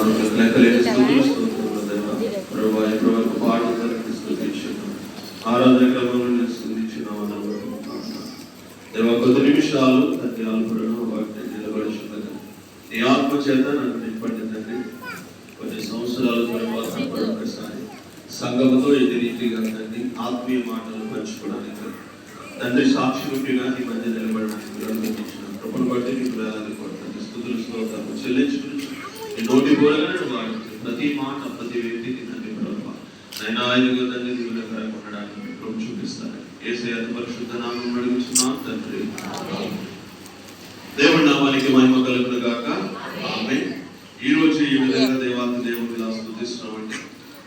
ఆరోగ్యం లెక్కలేని స్థుతులు స్తోత్రములు దేవా. వరకు ఆరాధన క్రమంలో స్థుతించున్నాం దేవా కొద్ది నిమిషాలు తండ్రి వాటిని నిలబడుచుండగా నీ ఆత్మ చేత నన్ను నింపండి తండ్రి కొన్ని సంవత్సరాల తర్వాత మరొకసారి సంఘముతో ఇది రీతిగా తండ్రి ఆత్మీయ మాటలు పంచుకోవడానికి తండ్రి సాక్షిగా నీ మధ్య నిలబడడానికి కృపను బట్టి నీకు వేలాది స్థుతులు చెల్లించుకుని నోటి బోరగా వాడు ప్రతి మాట ప్రతి వ్యక్తికి తండ్రి ప్రభావ నైనా ఆయనగా తండ్రి దీవులకరంగా ఉండడానికి మీ కృప చూపిస్తారు. ఏసే అతి పరిశుద్ధ నామం అడుగుతున్నాం తండ్రి. దేవుడి నామానికి మహిమ కలుగును గాక. ఆమె ఈ రోజు ఈ విధంగా దేవాతి దేవుడిని ఇలా స్థుతిస్తున్నామంటే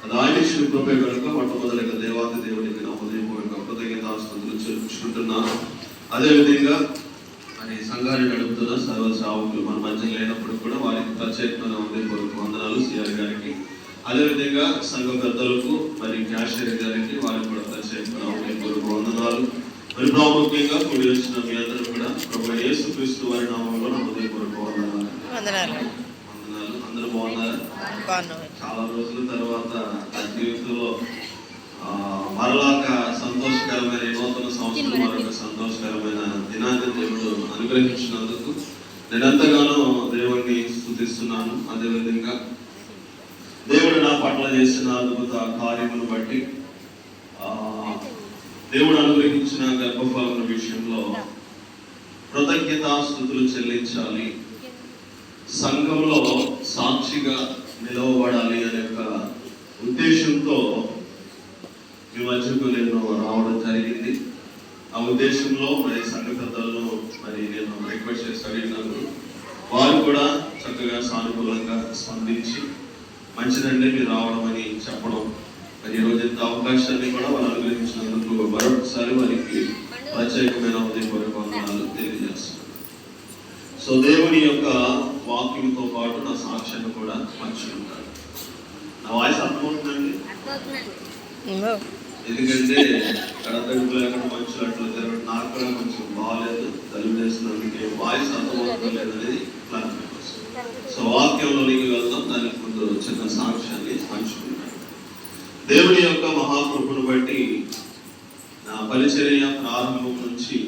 అది ఆయన ఇచ్చిన కృపే కనుక మొట్టమొదటిగా దేవాతి దేవుడికి నా హృదయపూర్వక కృతజ్ఞతాస్తుతులు చెల్లించుకుంటున్నాను. అదేవిధంగా మరి సంఘాన్ని నడుపుతున్న సర్వ సేవకులు మన మధ్య లేనప్పుడు కూడా వారి ప్రత్యేకమైన హృదయపూర్వక వందనాలు సిఆర్ గారికి. అదేవిధంగా సంఘ పెద్దలకు మరి క్యాషియర్ గారికి వారికి కూడా ప్రత్యేకమైన హృదయపూర్వక వందనాలు మరి ప్రాముఖ్యంగా కూడి వచ్చిన మీ అందరూ కూడా ప్రభు యేసు క్రీస్తు వారి నామంలో నా హృదయపూర్వక వందనాలు. వందనాలు. వందనాలు. అందరూ బాగున్నారా? బాగున్నాం చాలా రోజుల తర్వాత జీవితంలో మరలాక సంతోషకరమైన నూతన సంవత్సరం మరొక సంతోషకరమైన దినాన్ని దేవుడు అనుగ్రహించినందుకు నేను ఎంతగానో దేవుడిని స్థుతిస్తున్నాను అదేవిధంగా దేవుడు నా పట్ల చేసిన అద్భుత కార్యమును బట్టి దేవుడు అనుగ్రహించిన గర్భఫలం విషయంలో కృతజ్ఞతాస్థుతులు చెల్లించాలి. సంఘంలో సాక్షిగా నిలవబడాలి అనే ఒక ఉద్దేశంతో ఈ మధ్యకు నేను రావడం జరిగింది. ఆ ఉద్దేశంలో మరి సంఘ పెద్దలను మరి నేను రిక్వెస్ట్ చేసి అడిగినాను వారు కూడా సానుకూలంగా స్పందించి మంచిదండి మీరు రావడం అని చెప్పడం. మరి ఈరోజు ఇంత అవకాశాన్ని కూడా వాళ్ళు అనుగ్రహించినందుకు మరొకసారి వారికి ప్రత్యేకమైన ఉదయపూర్వక వందనాలు తెలియజేస్తున్నాను. సో దేవుని యొక్క వాక్యంతో పాటు నా సాక్ష్యాన్ని కూడా పంచుకుంటాను నా వాయిస్ అర్థమవుతుందండి. ఎందుకంటే కడతడుపు లేకుండా మనుషులు అట్లా తిరగడం నాకు కూడా కొంచెం బాగాలేదు. తల్లి వేసినందుకే వాయిస్ అర్థమవుతుంది అనేది క్లారిఫికేషన్ సో వాక్యంలోనికి వెళ్దాం దానికి ముందు చిన్న సాక్ష్యాన్ని పంచుకుంటాను దేవుని యొక్క మహాకృపను బట్టి నా పరిచర్య ప్రారంభం నుంచి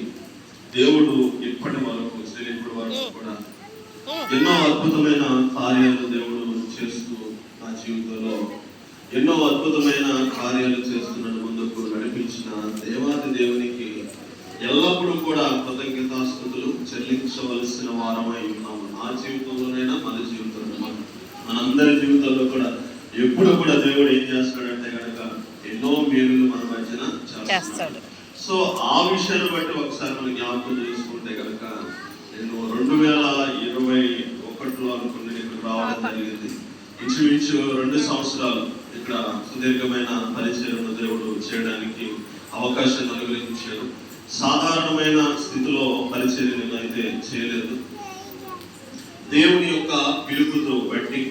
దేవుడు ఇప్పటి వరకు ఇప్పటి వరకు కూడా ఎన్నో అద్భుతమైన కార్యాలు దేవుడు చేస్తూ నా జీవితంలో ఎన్నో అద్భుతమైన కార్యాలు చేస్తున్నాడు ముందుకు నడిపించిన దేవాది దేవునికి ఎల్లప్పుడూ కూడా కృతజ్ఞతాస్థుతులు చెల్లించవలసిన వారమై ఉన్నాము. నా జీవితంలోనైనా మన జీవితంలో మన- మనందరి జీవితంలో కూడా ఎప్పుడు కూడా దేవుడు ఏం చేస్తాడంటే కనుక ఎన్నో మేలులు మన మధ్యన చేస్తాడు. చేస్తాడు. సో ఆ విషయాన్ని బట్టి ఒకసారి మనం జ్ఞాపకం చేసుకుంటే కనుక నేను రెండు వేల ఇరవై ఒకటిలో అనుకుని ఇక్కడ రావడం జరిగింది. ఇంచుమించు రెండు సంవత్సరాలు ఇక్కడ సుదీర్ఘమైన పరిచయం దేవుడు చేయడానికి అవకాశం అనుగ్రహించారు. సాధారణమైన స్థితిలో పరిచయం నేను అయితే చేయలేదు. దేవుని యొక్క పిలుపుతో బట్టి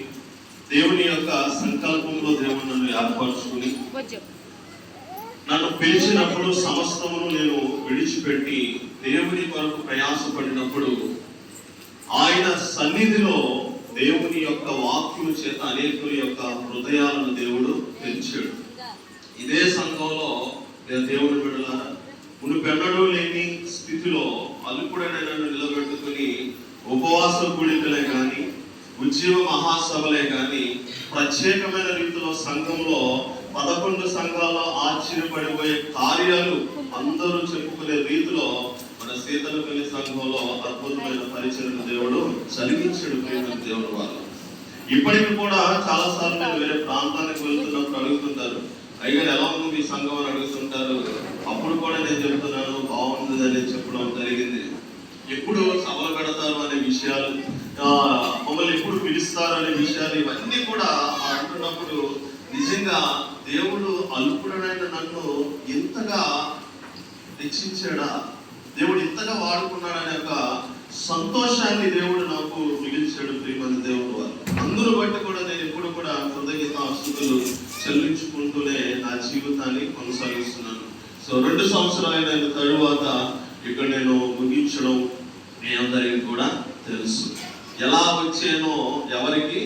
దేవుని యొక్క సంకల్పంలో దేవుడు నన్ను ఏర్పరచుకుని నన్ను పిలిచినప్పుడు సమస్తమును నేను విడిచిపెట్టి దేవుని కొరకు ప్రయాసపడినప్పుడు ఆయన సన్నిధిలో దేవుని యొక్క వాక్యము చేత అనేకుల యొక్క హృదయాలను దేవుడు పెంచాడు ఇదే సంఘంలో నేను దేవుని బిడ్డలారా మునుపెన్నడూ లేని స్థితిలో అల్లుకుడైన నన్ను నిలబెట్టుకుని ఉపవాస కూడికలే కానీ ఉద్యమ మహాసభలే కానీ ప్రత్యేకమైన రీతిలో సంఘంలో పదకొండు సంఘాల్లో ఆశ్చర్యపడిపోయే కార్యాలు అందరూ చెప్పుకునే రీతిలో మన సీతలపల్లి సంఘంలో అద్భుతమైన పరిచయం దేవుడు చలిగించడు ప్రేమ దేవుడు వాళ్ళు. ఇప్పటికి కూడా చాలా సార్లు నేను వేరే ప్రాంతానికి వెళ్తున్నప్పుడు అడుగుతుంటారు అయ్యారు ఎలా ఉంది మీ సంఘం? అని అడుగుతుంటారు. అప్పుడు కూడా చెప్తున్నాను బాగుంది అని చెప్పడం జరిగింది. ఎప్పుడు సభలు పెడతారు అనే విషయాలు మమ్మల్ని ఎప్పుడు పిలుస్తారు అనే విషయాలు ఇవన్నీ కూడా అంటున్నప్పుడు నిజంగా దేవుడు అల్పుడనైన నన్ను ఎంతగా రక్షించాడా? దేవుడు ఇంతగా వాడుకున్నాడనే ఒక సంతోషాన్ని దేవుడు నాకు మిగిల్చాడు ప్రియమైన దేవుడు వారు. అందరూ బట్టి కూడా నేను ఎప్పుడు కూడా కృతజ్ఞత ఆస్తులు చెల్లించుకుంటూనే నా జీవితాన్ని కొనసాగిస్తున్నాను. సో రెండు సంవత్సరాలైన తరువాత ఇక్కడ నేను ముగించడం మీ అందరికీ కూడా తెలుసు. ఎలా వచ్చానో ఎవరికి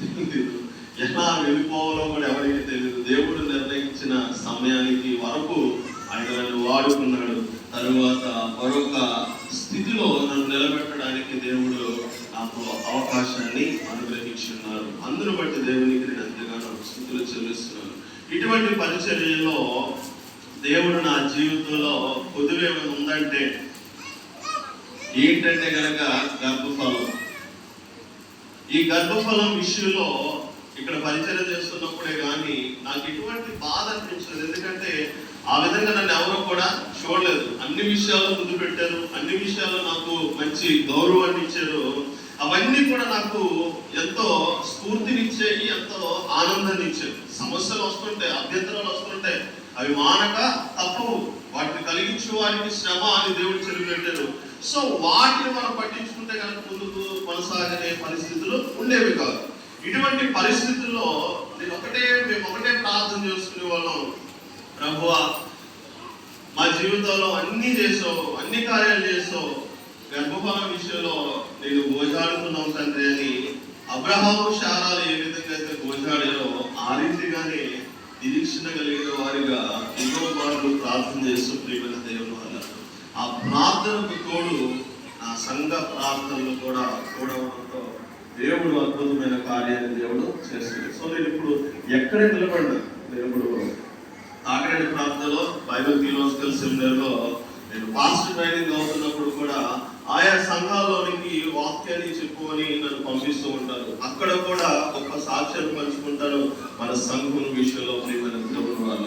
తెలియదు ఎలా వెళ్ళిపోవాలో కూడా ఎవరికి తెలియదు దేవుడు నిర్ణయించిన సమయానికి వరకు ఆయన నన్ను వాడుకున్నాడు. తరువాత మరొక స్థితిలో నన్ను నిలబెట్టడానికి దేవుడు నాకు అవకాశాన్ని అనుగ్రహించున్నారు. అందును బట్టి దేవునికి నేను ఎంతగానో స్థితిలో చెల్లిస్తున్నాను. ఇటువంటి పరిచర్యలో దేవుడు నా జీవితంలో పొదువేమైనా ఉందంటే ఏంటంటే కనుక గర్భఫలం. ఈ గర్భఫలం విషయంలో ఇక్కడ పరిచయం చేస్తున్నప్పుడే కానీ నాకు ఎటువంటి బాధ అనిపించలేదు. ఎందుకంటే ఆ విధంగా నన్ను ఎవరో కూడా చూడలేదు. అన్ని విషయాల్లో ముందు పెట్టారు. అన్ని విషయాల్లో నాకు మంచి గౌరవాన్ని ఇచ్చారు. అవన్నీ కూడా నాకు ఎంతో స్ఫూర్తినిచ్చేవి ఎంతో ఆనందాన్ని ఇచ్చాయి. సమస్యలు వస్తుంటాయి అభ్యంతరాలు వస్తుంటాయి. అవి మానక తప్పవు వాటిని కలిగించు వారికి శ్రమ అని దేవుడు చెలిపెట్టారు సో వాటిని మనం పట్టించుకుంటే కనుక ముందుకు కొనసాగనే పరిస్థితులు ఉండేవి కాదు. ఇటువంటి పరిస్థితుల్లో నేను ఒకటే మేము ఒకటే ప్రార్థన చేసుకునే వాళ్ళం. ప్రభువా మా జీవితంలో అన్ని చేసావు అన్ని కార్యాలు చేసావు. గర్భఫలం విషయంలో నేను గోజాడుతున్నావు తండ్రి అని అబ్రహాము శారాలు ఏ విధంగా అయితే గోజాడారో ఆ రీతిగానే నిరీక్షణ కలిగిన వారిగా ఎన్నో మార్లు ప్రార్థన చేస్తూ ప్రియమైన దేవుని వల్ల ఆ ప్రార్థనకు తోడు ఆ సంఘ ప్రార్థనలు కూడా కూడవడంతో దేవుడు అద్భుతమైన కార్యాన్ని దేవుడు చేస్తుంది సో నేను ఇప్పుడు ఎక్కడ నిలబడ్డాను దేవుడు కాకినాడ ప్రాంతంలో బైబిల్ థియోలాజికల్ సెమినార్లో నేను పాస్టర్ ట్రైనింగ్ అవుతున్నప్పుడు కూడా ఆయా సంఘాల్లోనికి వాక్యాన్ని చెప్పుకొని నన్ను పంపిస్తూ ఉంటారు. అక్కడ కూడా గొప్ప సాక్ష్యాలు పంచుకుంటాను మన సంఘం విషయంలో ప్రియమైన దేవుని వల్ల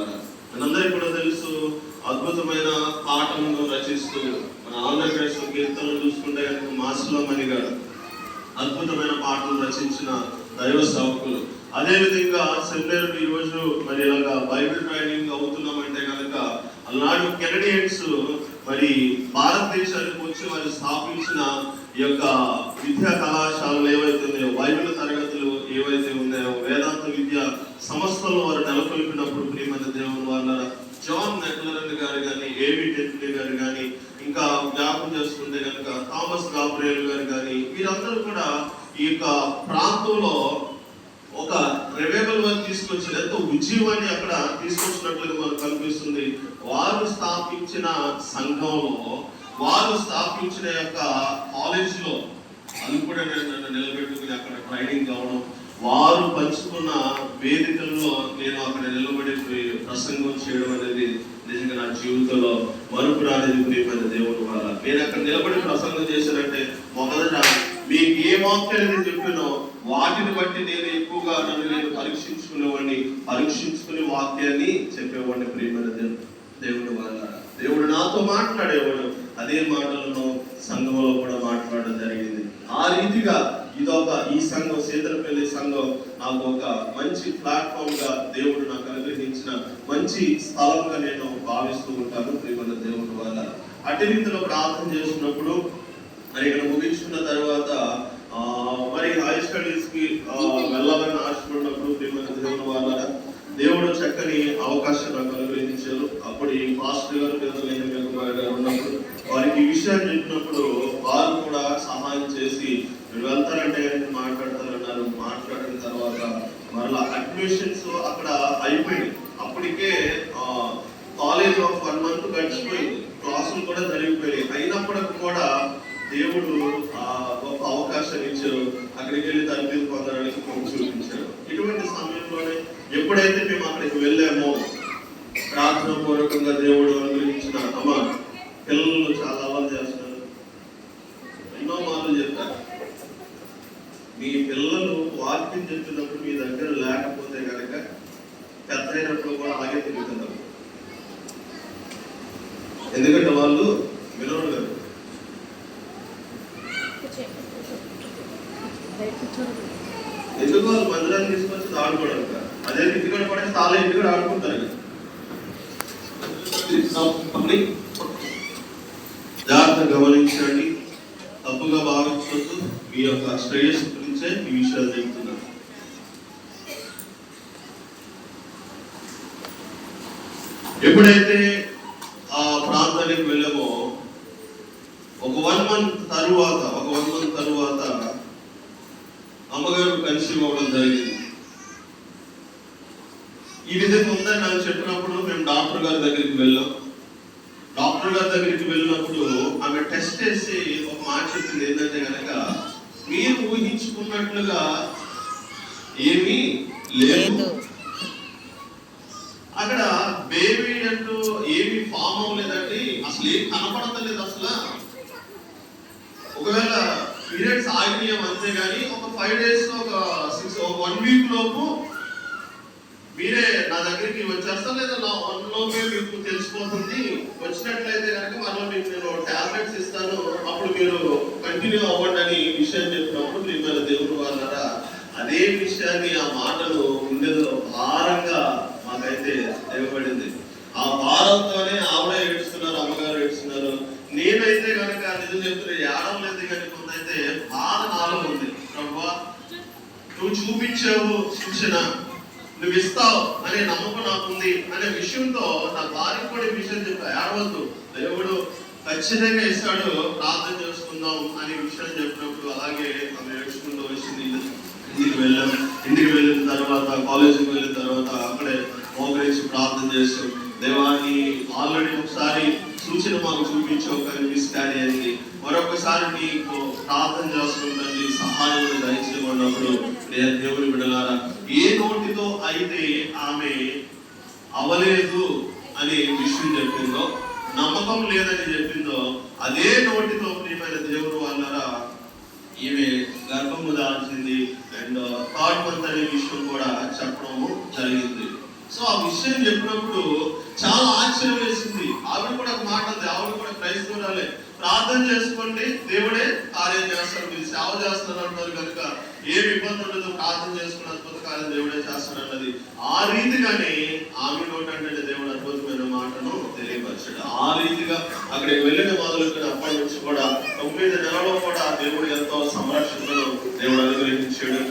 మనందరికీ కూడా తెలుసు అద్భుతమైన పాటలను రచిస్తూ మన ఆంధ్రప్రదేశ్ కీర్తనలు చూసుకుంటే మాసులో మాసులమణి గారు అద్భుతమైన పాటలు రచించిన దైవ సేవకులు. అదేవిధంగా సెమినార్ ఈ రోజు మరి ఇలాగా బైబిల్ ట్రైనింగ్ అవుతున్నామంటే కనుక అలాంటి కెనడియన్స్ మరి భారతదేశానికి వచ్చి వారు స్థాపించిన ఈ యొక్క విద్యా కళాశాలలు ఏవైతే ఉన్నాయో బైబిల్ తరగతులు ఏవైతే ఉన్నాయో వేదాంత విద్య సంస్థలు వారు నెలకొల్పినప్పుడు ప్రియమైన దేవుని వాళ్ళ జాన్ నెక్లరన్ గారు కానీ ఏవి టెట్లీ గారు కానీ ఇంకా జ్ఞాపకం చేసుకుంటే కనుక థామస్ గాబ్రియల్ గారు కానీ వీరందరూ కూడా ఈ యొక్క ప్రాంతంలో ఒక రెవెబల్ తీసుకొచ్చిన ఎంతో ఉజ్జీవాన్ని అక్కడ తీసుకొచ్చినట్లుగా మనకు కనిపిస్తుంది. వారు స్థాపించిన సంఘంలో వారు స్థాపించిన యొక్క కాలేజీలో అది కూడా నన్ను నిలబెట్టుకుని అక్కడ ట్రైనింగ్ కావడం వారు పంచుకున్న వేదికల్లో నేను అక్కడ నిలబడి ప్రసంగం చేయడం అనేది నిజంగా నా జీవితంలో మరుపు రానిది ప్రియమైన దేవుడు వల్ల. నేను అక్కడ నిలబడి ప్రసంగం చేశానంటే మొదట మీకు ఏ వాక్యాలు నేను వాటిని బట్టి నేను ఎక్కువగా నన్ను నేను పరీక్షించుకునేవాడిని పరీక్షించుకునే వాక్యాన్ని చెప్పేవాడిని ప్రియమైన దేవు- దేవుడు వల్ల. దేవుడు నాతో మాట్లాడేవాడు. అదే మాటలను సంఘంలో కూడా మాట్లాడడం జరిగింది. ఆ రీతిగా ఇదొక ఈ సంఘం సీతలపల్లి సంఘం నాకు ఒక మంచి ప్లాట్ఫామ్గా దేవుడు నాకు అనుగ్రహించిన మంచి స్థలంగా నేను భావిస్తూ ఉంటాను ప్రియమైన దేవుడు వల్ల. అటు రీతిలో ప్రార్థన చేసినప్పుడు మరి ఇక్కడ ముగించుకున్న తర్వాత హై కి వెళ్ళాలని ఆశపడినప్పుడు ప్రియమైన దేవుని వాళ్ళ దేవుడు చక్కని అవకాశం నాకు అనుగ్రహించారు. అప్పుడు ఈ మాస్టర్ గారు గారు ఉన్నప్పుడు వారికి ఈ విషయాన్ని చెప్పినప్పుడు వారు కూడా సహాయం చేసి మీరు వెళ్తారంటే మాట్లాడతారన్నారు. మాట్లాడిన తర్వాత మరలా అడ్మిషన్స్ అక్కడ అయిపోయింది అప్పటికే కాలేజ్ ఆఫ్ వన్ మంత్ గడిచిపోయింది క్లాసులు కూడా జరిగిపోయాయి అయినప్పటికీ కూడా దేవుడు ఆ గొప్ప అవకాశం ఇచ్చారు అక్కడికి వెళ్ళి తరబిది పొందడానికి కొంచెం చూపించారు ఇటువంటి సమయంలోనే ఎప్పుడైతే మేము అక్కడికి వెళ్ళామో ప్రార్థన పూర్వకంగా దేవుడు అనుగ్రహించిన అమ్మ పిల్లలు చాలా అలవాటు చేస్తున్నారు ఎన్నో మార్లు చెప్తారు మీ పిల్లలు వాక్యం చెప్పినప్పుడు మీ దగ్గర లేకపోతే కనుక పెద్ద అయినప్పుడు కూడా అలాగే తిరుగుతున్నారు ఎందుకంటే వాళ్ళు వినరు కదా ఎందుకు వాళ్ళు మందిరాన్ని తీసుకొచ్చి ఆడుకోవడం కాదు. అదే ఇంటికాడ పడేసి తాళ ఇంటికాడ ఆడుకుంటారు కదా. జాగ్రత్త గమనించండి తప్పుగా భావించొద్దు మీ యొక్క శ్రేయస్సు గురించే ఈ విషయాలు చెప్తున్నాను ఎప్పుడైతే ఆ ప్రాంతానికి వెళ్ళామో ఒక వన్ మంత్ తరువాత ఒక వన్ మంత్ తరువాత అమ్మగారు కలిసి కన్సీవ్ అవ్వడం జరిగింది. ఈ విధంగా ఉందని నాకు చెప్పినప్పుడు మేము డాక్టర్ గారి దగ్గరికి వెళ్ళాం. డాక్టర్ గారి దగ్గరికి వెళ్ళినప్పుడు ఆమె టెస్ట్ చేసి ఒక మాట చెప్పింది ఏంటంటే కనుక మీరు ఊహించుకున్నట్లుగా లేదండి. అసలు ఏం కనపడతలేదు అసలు. ఒకవేళ పీరియడ్స్ ఆగినాయం అంతే కానీ ఒక ఫైవ్ డేస్ ఒక సిక్స్ ఒక వన్ వీక్ లోపు మీరే నా దగ్గరికి వచ్చేస్తారు లేదా నా వన్ లోపే మీకు తెలిసిపోతుంది. వచ్చినట్లయితే కనుక మరలా మీకు నేను టాబ్లెట్స్ ఇస్తాను. అప్పుడు మీరు కంటిన్యూ అవ్వండి అని ఈ విషయం చెప్పినప్పుడు మీ ప్రియమైన దేవుడు వాళ్ళరా అదే విషయాన్ని ఆ మాటలు ఉండేదో భారంగా మాకైతే ఇవ్వబడింది ఆ భారంతోనే ఆవిడ ఏడుస్తున్నారు అమ్మగారు ఏడుస్తున్నారు. నేనైతే కనుక నిజం చెప్తున్నా ఏడవలేదు కనుక కొందైతే బాధ నాలో ఉంది. ప్రభా నువ్వు చూపించావు శిక్షణ నువ్వు ఇస్తావు అనే నమ్మకం నాకుంది అనే విషయంతో నా భార్య కూడా విషయం చెప్పా. ఏడవద్దు. దేవుడు ఖచ్చితంగా ఇస్తాడు ప్రార్థన చేసుకుందాం అనే విషయం చెప్పినప్పుడు అలాగే ఆమె ఏడ్చుకుంటూ వచ్చింది. ఇంటికి వెళ్ళాం. ఇంటికి వెళ్ళిన తర్వాత కాలేజీకి వెళ్ళిన తర్వాత అక్కడే మోకరించి ప్రార్థన చేస్తాం దేవాన్ని ఆల్రెడీ ఒకసారి సూచన మాకు చూపించావు కానీ మిస్ కానీ అయింది మరొకసారి నీకు ప్రార్థన చేసుకుంటుంది సహాయం దయచేయమన్నప్పుడు నేను దేవుని బిడలారా ఏ నోటితో అయితే ఆమె అవలేదు అని విషయం చెప్పిందో నమ్మకం లేదని చెప్పిందో అదే నోటితో ప్రియమైన దేవుడు అన్నారా ఈమె గర్భము దాల్చింది అండ్ థర్డ్ మంత్ అనే విషయం కూడా చెప్పడము జరిగింది. సో ఆ విషయం చెప్పినప్పుడు చాలా ఆశ్చర్యం వేసింది. ఆవిడ కూడా ఒక మాట ఉంది ఆవిడ కూడా క్రైస్తవురాలే. ప్రార్థన చేసుకోండి. దేవుడే కార్యం చేస్తారు మీరు సేవ చేస్తారు అంటారు కనుక ఏ ఇబ్బంది ఉండదు. ప్రార్థన చేసుకుని అద్భుత కార్యం దేవుడే చేస్తాడు అన్నది ఆ రీతిగానే ఆమె అంటే దేవుడు అద్భుతమైన మాటను తెలియపరచాడు. ఆ రీతిగా అక్కడికి వెళ్ళిన మొదలుకొని అప్పటి నుంచి కూడా తొమ్మిది నెలలో కూడా దేవుడు ఎంతో సంరక్షణను దేవుడు అనుగ్రహించాడు.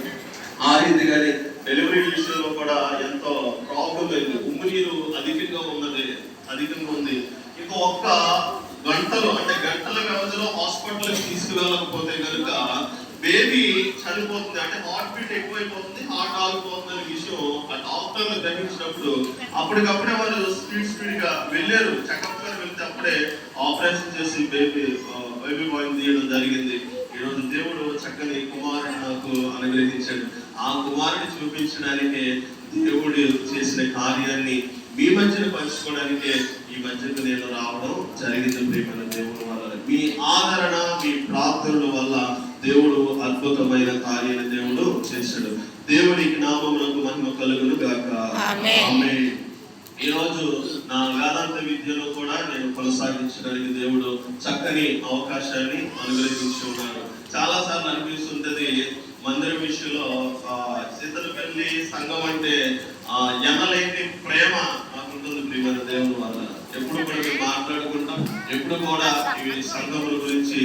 ఆ రీతిగానే డెలివరీ విషయంలో కూడా ఎంతో ప్రాబ్లం లేదు ఉమ్ము నీరు అధికంగా ఉన్నది అధికంగా ఉంది ఇంకా ఒక్క గంటలు అంటే గంటల వ్యవధిలో హాస్పిటల్ తీసుకువెళ్ళకపోతే కనుక బేబీ చనిపోతుంది హార్ట్ బీట్ ఎక్కువైపోతుంది హార్ట్ ఆగిపోతుంది అనే విషయం ఆ డాక్టర్లు గ్రహించినప్పుడు అప్పటికప్పుడే వాళ్ళు స్పీడ్ స్పీడ్గా వెళ్ళారు. చెకప్ గారు వెళ్తే అప్పుడే ఆపరేషన్ చేసి బేబీ బేబీ బాయ్ తీయడం జరిగింది. ఈరోజు దేవుడు చక్కని కుమారుడు నాకు అనుగ్రహించాడు. ఆ కుమారుని చూపించడానికి దేవుడు చేసిన కార్యాన్ని మీ మధ్యన పంచుకోవడానికే ఈ మధ్యకు నేను రావడం జరిగింది ప్రేమ దేవుడు వల్ల మీ ఆదరణ మీ ప్రార్థనల వల్ల దేవుడు అద్భుతమైన కార్యాన్ని దేవుడు చేశాడు దేవునికి నామమునకు మహిమ కలుగును గాక ఆమేన్. ఆమేన్. ఈ రోజు నా వేదాంత విద్యలో కూడా నేను కొనసాగించడానికి దేవుడు చక్కని అవకాశాన్ని అనుగ్రహించి ఉన్నాడు చాలా సార్లు అనిపిస్తుంటది మందిరం విషయంలో ఆ, సిద్ధలపల్లి సంఘం అంటే ఆ, ఎనలేని ప్రేమ నాకు ఉంటుంది ప్రియమైన దేవుని వల్ల ఎప్పుడు కూడా మేము మాట్లాడుకుంటాం ఎప్పుడు కూడా ఈ సంఘముల గురించి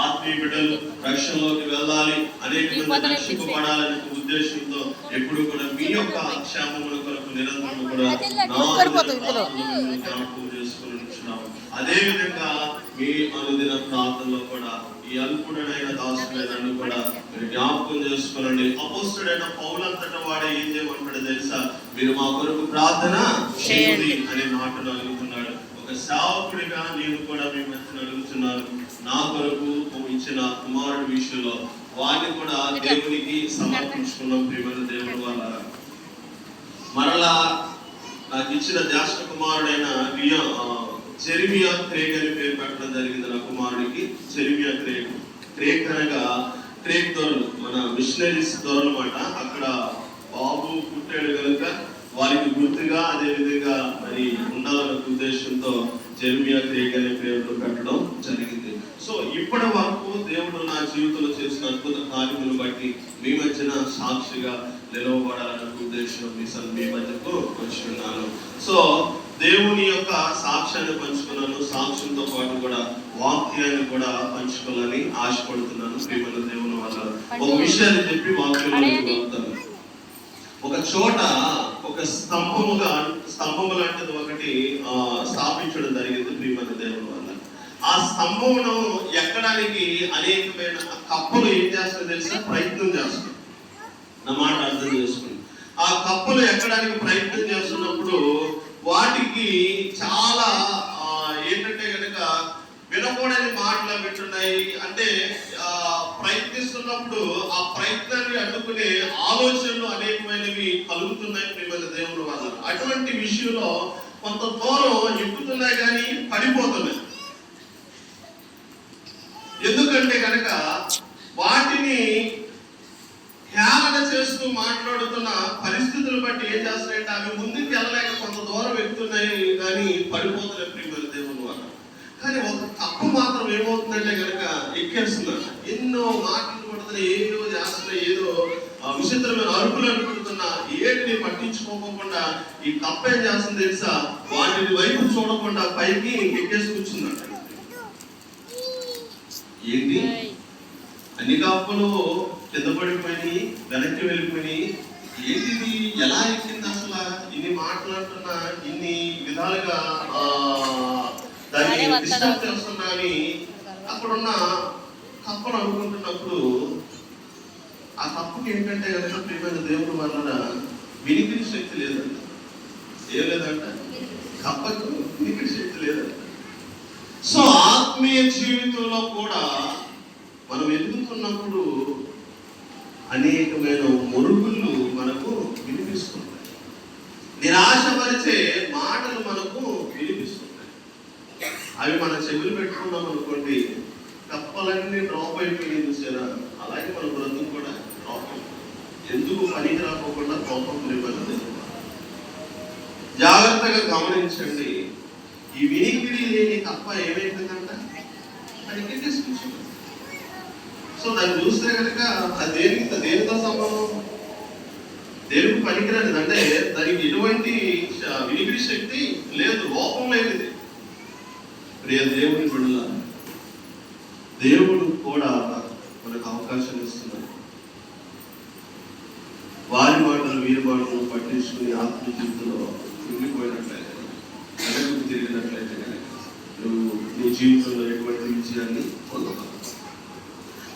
ఆత్మీయ బిడ్డలు రక్షణలోకి వెళ్ళాలి. అనేక మంది రక్షింపబడాలనే ఉద్దేశంతో ఎప్పుడు కూడా మీ యొక్క క్షేమముల కొరకు నిరంతరం కూడా జ్ఞాపకం చేసుకొని. అదే విధంగా మీ అనుదిన ప్రార్థనలో కూడా ఈ అల్పుడైన దాసుడైన కూడా మీరు జ్ఞాపకం చేసుకోనండి అపోస్తుడైన పౌలంతట వాడే ఏం చేయమంటాడు తెలుసా? మీరు మా కొరకు ప్రార్థన చేయండి అనే ఒక సేవకుడిగా నేను కూడా మీ మధ్యన అడుగుతున్నాను నా కొరకు ఇచ్చిన కుమారుడి విషయంలో వాడిని కూడా దేవునికి సమర్పించుకున్నాం ప్రియమైన దేవుడు వాళ్ళ మరలా నాకు ఇచ్చిన జ్యేష్ఠ కుమారుడైన రియా ఆ, క్రేక్ అని పేరు పెట్టడం జరిగింది నా కుమారుడికి. చెరిమియా క్రేక్. క్రేక్ అనగా క్రేక్ దొరలు మన మిషనరీస్ దొరలు అన్నమాట అక్కడ బాబు పుట్టాడు కనుక వారికి గుర్తుగా అదే విధంగా మరి ఉండాలన్న ఉద్దేశంతో జెర్మియా క్రేక్ అనే పేరుతో పెట్టడం జరిగింది. సో ఇప్పటి వరకు దేవుడు నా జీవితంలో చేసిన అద్భుత కార్యములు బట్టి మీ మధ్యన సాక్షిగా నిలవబడాలన్న ఉద్దేశం మీ మీ మధ్యకు వచ్చి ఉన్నాను. సో దేవుని యొక్క సాక్ష్యాన్ని పంచుకున్నాను సాక్ష్యంతో పాటు కూడా వాక్యాన్ని కూడా పంచుకోవాలని ఆశపడుతున్నాను. ప్రియమైన దేవుని వల్ల ఒక విషయాన్ని చెప్పి వెళ్తాను ఒక చోట ఒక స్తంభముగా స్తంభము లాంటిది ఒకటి స్థాపించడం జరిగింది ప్రియమైన దేవుని వల్ల. ఆ స్తంభమును ఎక్కడానికి అనేకమైన కప్పలు ఏం చేస్తారో తెలిసిన ప్రయత్నం చేస్తున్నాడు నా మాట అర్థం చేసుకుని. ఆ కప్పలు ఎక్కడానికి ప్రయత్నం చేస్తున్నప్పుడు వాటికి చాలా ఏంటంటే కనుక వినకూడని మాటలు పెట్టున్నాయి. అంటే ప్రయత్నిస్తున్నప్పుడు ఆ ప్రయత్నాన్ని అడ్డుకునే ఆలోచనలు అనేకమైనవి కలుగుతున్నాయి ప్రియమైన దేవుడు వల్ల అటువంటి విషయంలో కొంత దూరం ఎక్కుతున్నాయి కానీ పడిపోతున్నాయి. ఎందుకంటే కనుక వాటిని హేళన చేస్తూ మాట్లాడుతున్న పరిస్థితులు బట్టి ఏం చేస్తున్నాయంటే అవి ముందుకు వెళ్ళలేక కొంత దూరం ఎక్కుతున్నాయి కానీ పడిపోతున్నాయి ప్రియమైన దేవుడు కానీ ఒక తప్పు మాత్రం ఏమవుతుందంటే కనుక ఎక్కేస్తున్నారు. ఎన్నో మాటలు పడుతున్నాయి ఏదో చేస్తున్నాయి ఏదో విచిత్రమైన అరుపులు అనుకుంటున్నా ఏటిని పట్టించుకోకుండా ఈ తప్ప ఏం చేస్తుంది తెలుసా? వాటిని వైపు చూడకుండా పైకి ఎక్కేసి కూర్చుందంట ఏంటి? అన్ని కాపులు కింద పడిపోయి వెనక్కి వెళ్ళిపోయి ఏంటిది? ఎలా ఎక్కింది అసలు? ఇన్ని మాట్లాడుతున్నా ఇన్ని విధాలుగా ఆ, దాన్ని. డిస్టర్బ్ అని అక్కడున్న కప్పను అనుకుంటున్నప్పుడు ఆ కప్పకి ఏంటంటే కనుక ప్రియమైన దేవుడు వలన వినికిడి శక్తి లేదంట. ఏం లేదంట? కప్పకు వినికిడి శక్తి లేదంట. సో ఆత్మీయ జీవితంలో కూడా మనం ఎదుగుతున్నప్పుడు అనేకమైన మురుగులు మనకు వినిపిస్తుంటాయి. నిరాశపరిచే మాటలు మనకు అవి మన చెవులు పెట్టుకున్నాం అనుకోండి కప్పలన్నీ డ్రాప్ అయిపోయి చూసారా? అలాగే మన బ్రతుకు కూడా డ్రాప్ ఎందుకు పనికి రాకోకుండా కోపం లేవన్నది జాగ్రత్తగా గమనించండి. ఈ వినికిడి లేని కప్ప ఏమైపోయిందంట? పనికి ఎక్కేసి సో దాన్ని చూస్తే కనుక దేనికి దేనితో సంబంధం? దేనికి పనికిరాదు అంటే దానికి ఎటువంటి వినికిడి శక్తి లేదు. లోపం లేనిది. ప్రియ దేవుని బిడ్డల